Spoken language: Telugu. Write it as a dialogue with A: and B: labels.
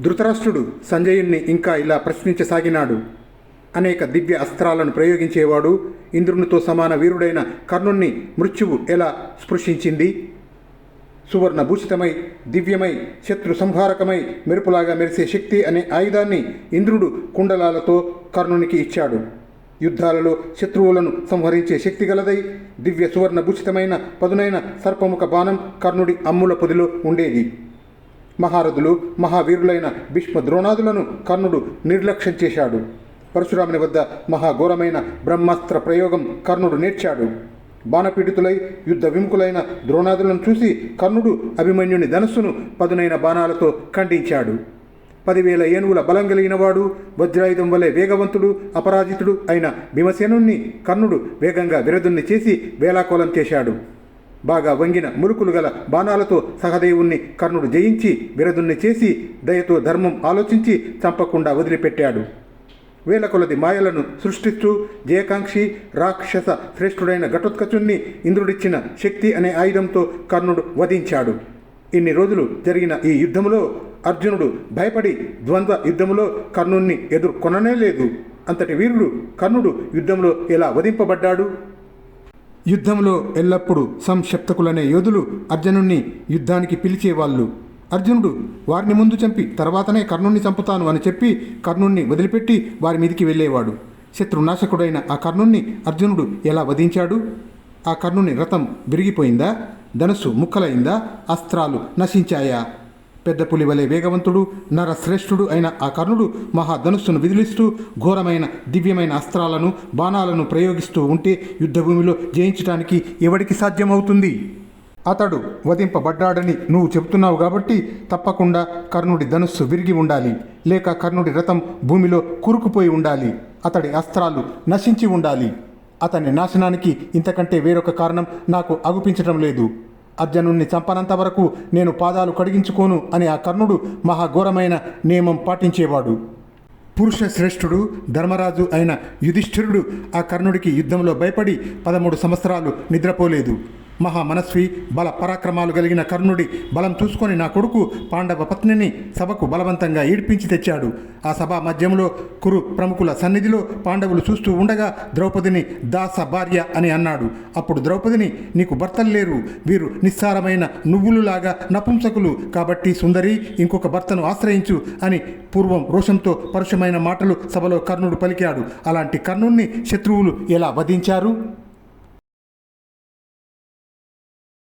A: ధృతరాష్ట్రుడు సంజయుణ్ణి ఇంకా ఇలా ప్రశ్నించసాగినాడు. అనేక దివ్య అస్త్రాలను ప్రయోగించేవాడు ఇంద్రునితో సమాన వీరుడైన కర్ణుణ్ణి మృత్యువు ఎలా స్పృశించింది? సువర్ణభూషితమై దివ్యమై శత్రు సంహారకమై మెరుపులాగా మెరిసే శక్తి అనే ఆయుధాన్ని ఇంద్రుడు కుండలాలతో కర్ణునికి ఇచ్చాడు. యుద్ధాలలో శత్రువులను సంహరించే శక్తి గలదై దివ్య సువర్ణభూషితమైన పదునైన సర్పముఖ బాణం కర్ణుడి అమ్ముల పొదిలో ఉండేది. మహారథులు మహావీరులైన భీష్మ ద్రోణాదులను కర్ణుడు నిర్లక్ష్యం చేశాడు. పరశురాముని వద్ద మహాఘోరమైన బ్రహ్మాస్త్ర ప్రయోగం కర్ణుడు నేర్చాడు. బాణపీడితులై యుద్ధ విముఖులైన ద్రోణాదులను చూసి కర్ణుడు అభిమన్యుని ధనస్సును పదునైన బాణాలతో ఖండించాడు. పదివేల ఏనుగుల బలం కలిగినవాడు వజ్రాయుధం వలె వేగవంతుడు అపరాజితుడు అయిన భీమసేనుణ్ణి కర్ణుడు వేగంగా విరదుణ్ణి చేసి వేలాకోలం చేశాడు. బాగా వంగిన మురుకులు గల బాణాలతో సహదేవుణ్ణి కర్ణుడు జయించి విరదుణ్ణి చేసి దయతో ధర్మం ఆలోచించి చంపకుండా వదిలిపెట్టాడు. వేల కొలది మాయలను సృష్టిస్తూ జయకాంక్షి రాక్షస శ్రేష్ఠుడైన ఘటోత్కచుణ్ణి ఇంద్రుడిచ్చిన శక్తి అనే ఆయుధంతో కర్ణుడు వధించాడు. ఇన్ని రోజులు జరిగిన ఈ యుద్ధములో అర్జునుడు భయపడి ద్వంద్వ యుద్ధములో కర్ణుణ్ణి ఎదుర్కొననే లేదు. అంతటి వీరుడు కర్ణుడు యుద్ధంలో ఎలా వధింపబడ్డాడు? యుద్ధంలో ఎల్లప్పుడూ సంక్షప్తకులనే యోధులు అర్జునుణ్ణి యుద్ధానికి పిలిచేవాళ్ళు. అర్జునుడు వారిని ముందు చంపి తర్వాతనే కర్ణుణ్ణి చంపుతాను అని చెప్పి కర్ణుణ్ణి వదిలిపెట్టి వారి మీదికి వెళ్ళేవాడు. శత్రునాశకుడైన ఆ కర్ణుణ్ణి అర్జునుడు ఎలా వధించాడు? ఆ కర్ణుని రథం విరిగిపోయిందా? ధనుస్సు ముక్కలైందా? అస్త్రాలు నశించాయా? పెద్ద పులి వలె వేగవంతుడు నరశ్రేష్ఠుడు అయిన ఆ కర్ణుడు మహాధనుస్సును విదిలిస్తూ ఘోరమైన దివ్యమైన అస్త్రాలను బాణాలను ప్రయోగిస్తూ ఉంటే యుద్ధభూమిలో జయించడానికి ఎవడికి సాధ్యమవుతుంది? అతడు వధింపబడ్డాడని నువ్వు చెబుతున్నావు కాబట్టి తప్పకుండా కర్ణుడి ధనుస్సు విరిగి ఉండాలి. లేక కర్ణుడి రథం భూమిలో కురుకుపోయి ఉండాలి. అతడి అస్త్రాలు నశించి ఉండాలి. అతని నాశనానికి ఇంతకంటే వేరొక కారణం నాకు అగుపించడం లేదు. అర్జునుణ్ణి చంపనంత వరకు నేను పాదాలు కడిగించుకోను అని ఆ కర్ణుడు మహాఘోరమైన నియమం పాటించేవాడు. పురుష శ్రేష్ఠుడు ధర్మరాజు అయిన యుధిష్ఠిరుడు ఆ కర్ణుడికి యుద్ధంలో భయపడి పదమూడు సంవత్సరాలు నిద్రపోలేదు. మహామనస్వి బల పరాక్రమాలు కలిగిన కర్ణుడి బలం చూసుకొని నా కొడుకు పాండవ పత్నిని సభకు బలవంతంగా ఈడ్పించి తెచ్చాడు. ఆ సభా మధ్యంలో కురు ప్రముఖుల సన్నిధిలో పాండవులు చూస్తూ ఉండగా ద్రౌపదిని దాస భార్య అని అన్నాడు. అప్పుడు ద్రౌపదిని నీకు భర్తలు లేరు. వీరు నిస్సారమైన నువ్వులులాగా నపుంసకులు. కాబట్టి సుందరి ఇంకొక భర్తను ఆశ్రయించు అని పూర్వం రోషంతో పరుషమైన మాటలు సభలో కర్ణుడు పలికాడు. అలాంటి కర్ణుణ్ణి శత్రువులు ఎలా వధించారు?